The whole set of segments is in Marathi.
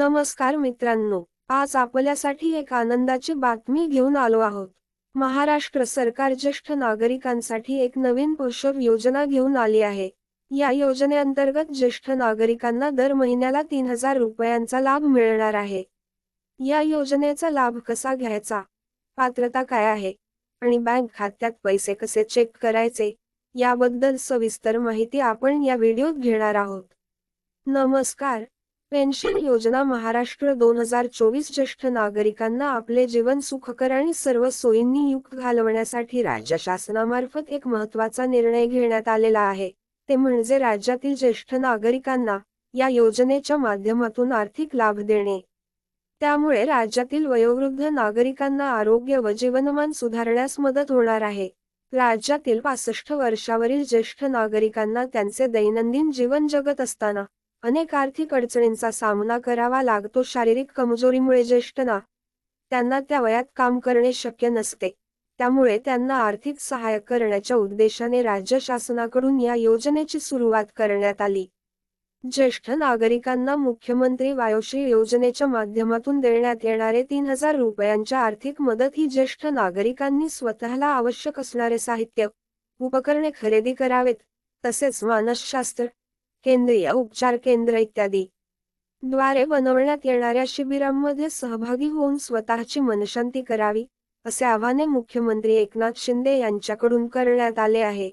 नमस्कार मित्रांनो आज आपल्यासाठी एक आनंदाची बातमी घेऊन आलो आहोत. महाराष्ट्र सरकार ज्येष्ठ नागरिकांसाठी एक नवीन पोषक योजना घेऊन आली आहे. या योजनेअंतर्गत ज्येष्ठ नागरिकांना दर महिन्याला तीन हजार रुपयांचा लाभ मिळणार आहे. या योजनेचा लाभ कसा घ्यायचा? पात्रता काय आहे? आणि बँक खात्यात पैसे कसे चेक करायचे? याबद्दल सविस्तर माहिती आपण या व्हिडिओत घेणार आहोत. नमस्कार पेन्शन योजना महाराष्ट्र दोन हजार चोवीस ज्येष्ठ नागरिकांना आपले जीवन सुखकर आणि सर्व सोयींनी युक्त घालवण्यासाठी राज्य शासनामार्फत एक महत्त्वाचा निर्णय घेण्यात आलेला आहे. ते म्हणजे राज्यातील ज्येष्ठ नागरिकांना या योजनेच्या माध्यमातून आर्थिक लाभ देणे. त्यामुळे राज्यातील वयोवृद्ध नागरिकांना आरोग्य व जीवनमान सुधारण्यास मदत होणार आहे. राज्यातील पासष्ट वर्षावरील ज्येष्ठ नागरिकांना त्यांचे दैनंदिन जीवन जगत असताना अनेक आर्थिक अडचणींचा सामना करावा लागतो. शारीरिक कमजोरीमुळे ज्येष्ठना त्यांना त्या वयात काम करणे शक्य नसते. त्यामुळे त्यांना आर्थिक सहाय्य करण्याच्या उद्देशाने राज्य शासनाकडून या योजनेची सुरुवात करण्यात आली. ज्येष्ठ नागरिकांना मुख्यमंत्री वायोश्री योजनेच्या माध्यमातून देण्यात येणारे तीन हजार रुपयांच्या आर्थिक मदत ही ज्येष्ठ नागरिकांनी स्वतःला आवश्यक असणारे साहित्य उपकरणे खरेदी करावेत तसेच मानसशास्त्र केंद्रीय उपचार केंद्र इत्यादी. द्वारे बनवण्यात येणाऱ्या शिबिरांमध्ये सहभागी होऊन स्वतःची मनशांती करावी असे आवाहने मुख्यमंत्री एकनाथ शिंदे यांच्याकडून करण्यात आले आहे.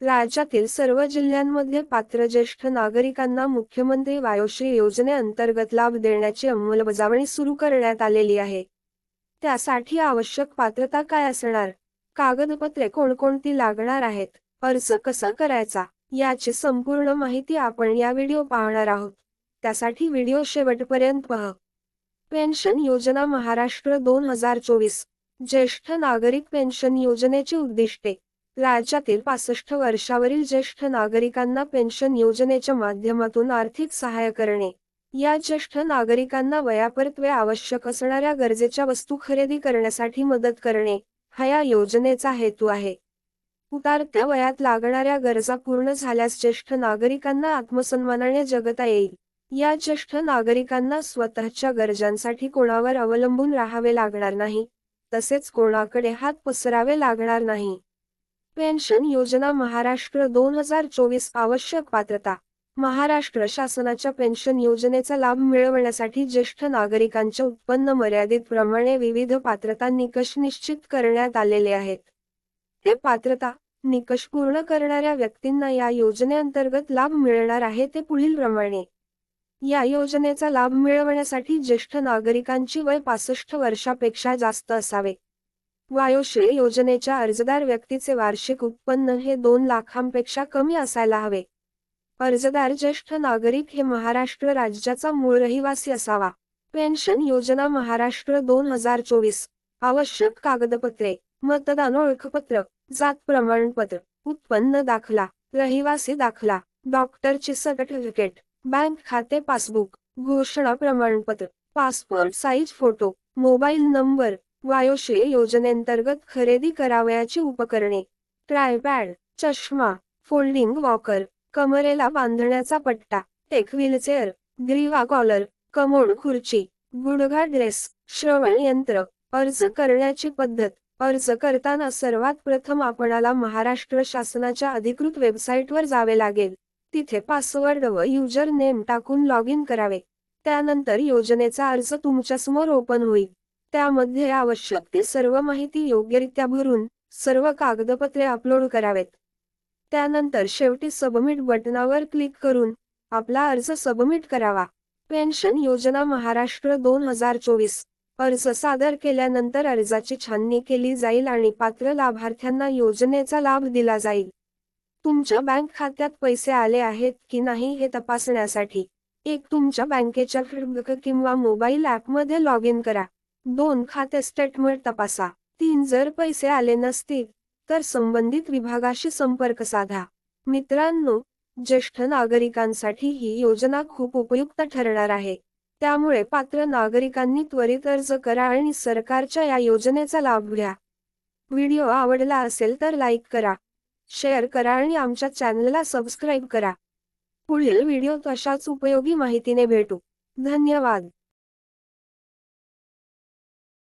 राज्यातील सर्व जिल्ह्यांमध्ये पात्र ज्येष्ठ नागरिकांना मुख्यमंत्री वायोश्री योजनेअंतर्गत लाभ देण्याची अंमलबजावणी सुरू करण्यात आलेली आहे. त्यासाठी आवश्यक पात्रता काय असणार? कागदपत्रे कोणकोणती लागणार आहेत? अर्ज कसा करायचा? याची संपूर्ण माहिती आपण या व्हिडिओ पाहणार आहोत. त्यासाठी व्हिडिओ शेवटपर्यंत पहा. पेन्शन योजना महाराष्ट्र दोन हजार चोवीस. ज्येष्ठ नागरिक पेन्शन योजनेची उद्दिष्टे. राज्यातील पासष्ट वर्षावरील ज्येष्ठ नागरिकांना पेन्शन योजनेच्या माध्यमातून आर्थिक सहाय्य करणे. या ज्येष्ठ नागरिकांना वयापरत्वे आवश्यक असणाऱ्या गरजेच्या वस्तू खरेदी करण्यासाठी मदत करणे. हा या योजनेचा हेतू आहे. उतारत्या वयात लागणाऱ्या गरजा पूर्ण झाल्यास ज्येष्ठ नागरिकांना आत्मसन्मानाने जगता येईल. या ज्येष्ठ नागरिकांना स्वतःच्या गरजांसाठी कोणावर अवलंबून राहावे लागणार नाही तसेच कोणाकडे हात पसरावे लागणार नाही. पेन्शन योजना महाराष्ट्र दोन हजार चोवीस आवश्यक पात्रता. महाराष्ट्र शासनाच्या पेन्शन योजनेचा लाभ मिळवण्यासाठी ज्येष्ठ नागरिकांच्या उत्पन्न मर्यादित प्रमाणे विविध पात्रता निकष निश्चित करण्यात आलेले आहेत. ते पात्रता निकष पूर्ण करणाऱ्या व्यक्तींना या योजनेअंतर्गत लाभ मिळणार आहे ते पुढील प्रमाणे. या योजनेचा लाभ मिळवण्यासाठी ज्येष्ठ नागरिकांची वय पासष्ट वर्षापेक्षा जास्त असावे. वायोश्री योजनेच्या अर्जदार व्यक्तीचे वार्षिक उत्पन्न हे दोन लाखांपेक्षा कमी असायला हवे. अर्जदार ज्येष्ठ नागरिक हे महाराष्ट्र राज्याचा मूळ रहिवासी असावा. पेन्शन योजना महाराष्ट्र दोन हजार चोवीस. आवश्यक कागदपत्रे मतदान ओळखपत्र जात प्रमाणपत्र उत्पन्न दाखला रहिवासी दाखला डॉक्टरची सर्टिफिकेट बँक खाते पासबुक घोषणा प्रमाणपत्र passport size photo mobile number Vayoshri योजनेअंतर्गत खरेदी करावयाची उपकरणे ट्रायपॅड चष्मा फोल्डिंग वॉकर कमरेला बांधण्याचा पट्टा टेक व्हीलचेअर ग्रीवा कॉलर कमोड खुर्ची गुडघा ड्रेस श्रवण यंत्र अर्ज करण्याची पद्धत अर्ज करताना सर्वात प्रथम आपणाला महाराष्ट्र शासनाच्या अधिकृत वेबसाईटवर जावे लागेल. तिथे पासवर्ड व युजर नेम टाकून लॉग इन करावे. त्यानंतर योजनेचा अर्ज तुमच्यासमोर ओपन होईल. त्यामध्ये आवश्यक ती सर्व माहिती योग्यरित्या भरून सर्व कागदपत्रे अपलोड करावेत. त्यानंतर शेवटी सबमिट बटनावर क्लिक करून आपला अर्ज सबमिट करावा. पेन्शन योजना महाराष्ट्र दोन हजार चोवीस. अर्ज सादर केल्यानंतर अर्जाची छाननी केली जाईल आणि पात्र लाभार्थ्यांना योजनेचा लाभ दिला जाईल. तुमच्या बँक खात्यात पैसे आले आहेत की नाही हे तपासण्यासाठी एक तुमच्या बँकेच्या किंवा मोबाईल ॲपमध्ये लॉग इन करा. दोन खाते स्टेटमेंट तपासा. तीन जर पैसे आले नसतील तर संबंधित विभागाशी संपर्क साधा. मित्रांनो ज्येष्ठ नागरिकांसाठी ही योजना खूप उपयुक्त ठरणार आहे. त्यामुळे पात्र नागरिकांनी त्वरित अर्ज करा आणि सरकारच्या या योजनेचा लाभ घ्या. व्हिडिओ आवडला असेल तर लाईक करा शेअर करा आणि आमच्या चॅनलला सबस्क्राईब करा. पुढील व्हिडिओ तशाच उपयोगी माहितीने भेटू. धन्यवाद.